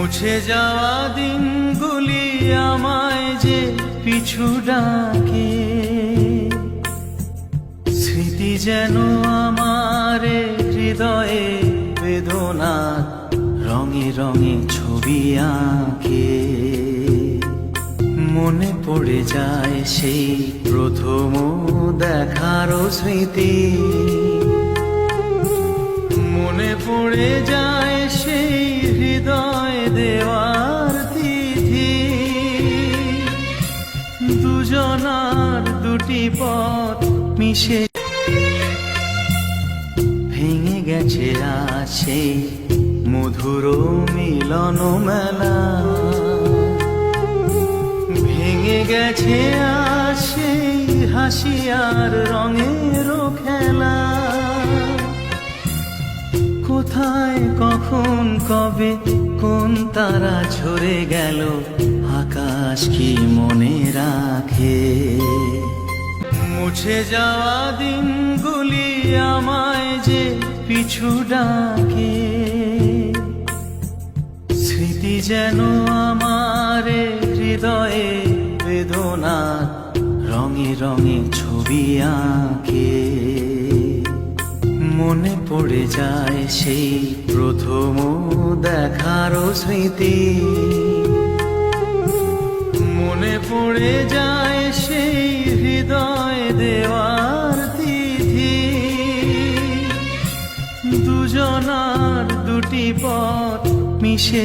মুছে যাওয়া দিনগুলি আমায় যে পিছু ডাকে। স্মৃতি যেন আমার হৃদয়ে বেদনা রঙে রঙে ছবি আঁকে। মনে পড়ে যায় সেই প্রথম দেখারও স্মৃতি। মনে পড়ে যায় পথ মিশে ভেঙে গেছে আছে মধুর মিলন মেলা। ভেঙে গেছে আসে হাসি আর রঙের খেলা। কোথায়, কখন, কবে, কোন তারা ঝরে গেল, আকাশ কি মনে রাখে? মুছে যাওয়া দিনগুলি আমায় যে পিছু ডাকে। স্মৃতি যেন আমার হৃদয়ে বেদনা রঙে রঙে ছবি আঁকে। মনে পড়ে যায় সেই প্রথম দেখারও স্মৃতি। মনে পড়ে যায় সেই দুজনার দুটি পথ মিশে